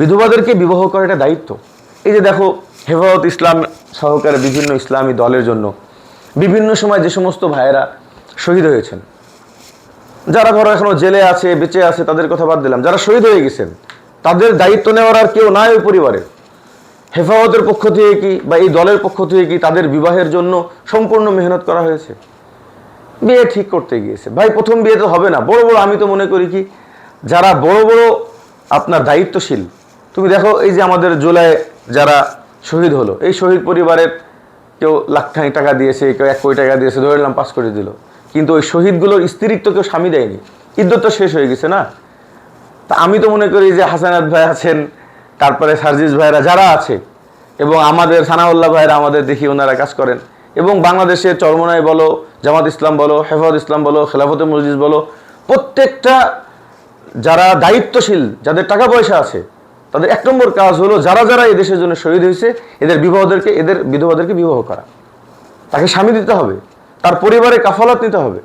বিধবাদেরকে বিবাহ করা এটা দায়িত্ব। এই যে দেখো, হেফাজত ইসলাম সহকারে বিভিন্ন ইসলামী দলের জন্য বিভিন্ন সময় যে সমস্ত ভাইয়েরা শহীদ হয়েছেন, যারা ধরো এখনও জেলে আছে, বেঁচে আছে, তাদের কথা বাদ দিলাম, যারা শহীদ হয়ে গেছেন, তাদের দায়িত্ব নেওয়ার আর কেউ নাই ওই পরিবারে। হেফাজতের পক্ষ থেকে কি বা এই দলের পক্ষ থেকে কি তাদের বিবাহের জন্য সম্পূর্ণ মেহনত করা হয়েছে? বিয়ে ঠিক করতে গিয়েছে। ভাই, প্রথম বিয়ে তো হবে না। বড় বড় আমি তো মনে করি কি, যারা বড় বড় আপনার দায়িত্বশীল তুমি দেখো এই যে আমাদের জুলাই যারা শহীদ হলো, এই শহীদ পরিবারের কেউ লাখ খানিক টাকা দিয়েছে, কেউ এক কোটি টাকা দিয়েছে, ধরে নিলাম পাস করে দিল। কিন্তু ওই শহীদগুলোর স্ত্রীর তো কেউ স্বামী দেয়নি। ইদ্যত তো শেষ হয়ে গেছে না? তা আমি তো মনে করি যে হাসানাত ভাই আছেন, তারপরে সার্জিস ভাইরা যারা আছে, এবং আমাদের সানাউল্লাহ ভাইরা আমাদের দেখি ওনারা কাজ করেন। এবং বাংলাদেশের চরমনায় বলো, জামাত ইসলাম বলো, হেফাজত ইসলাম বলো, খেলাফতে মসজিদ বলো, প্রত্যেকটা যারা দায়িত্বশীল, যাদের টাকা পয়সা আছে তাদের এক নম্বর কাজ হলো যারা যারা এদেশের দেশের জন্য শহীদ হয়েছে, এদের বিবাহদেরকে, এদের বিধবাদেরকে বিবাহ করা। তাকে স্বামী দিতে হবে, তার পরিবারে কাফালাত নিতে হবে।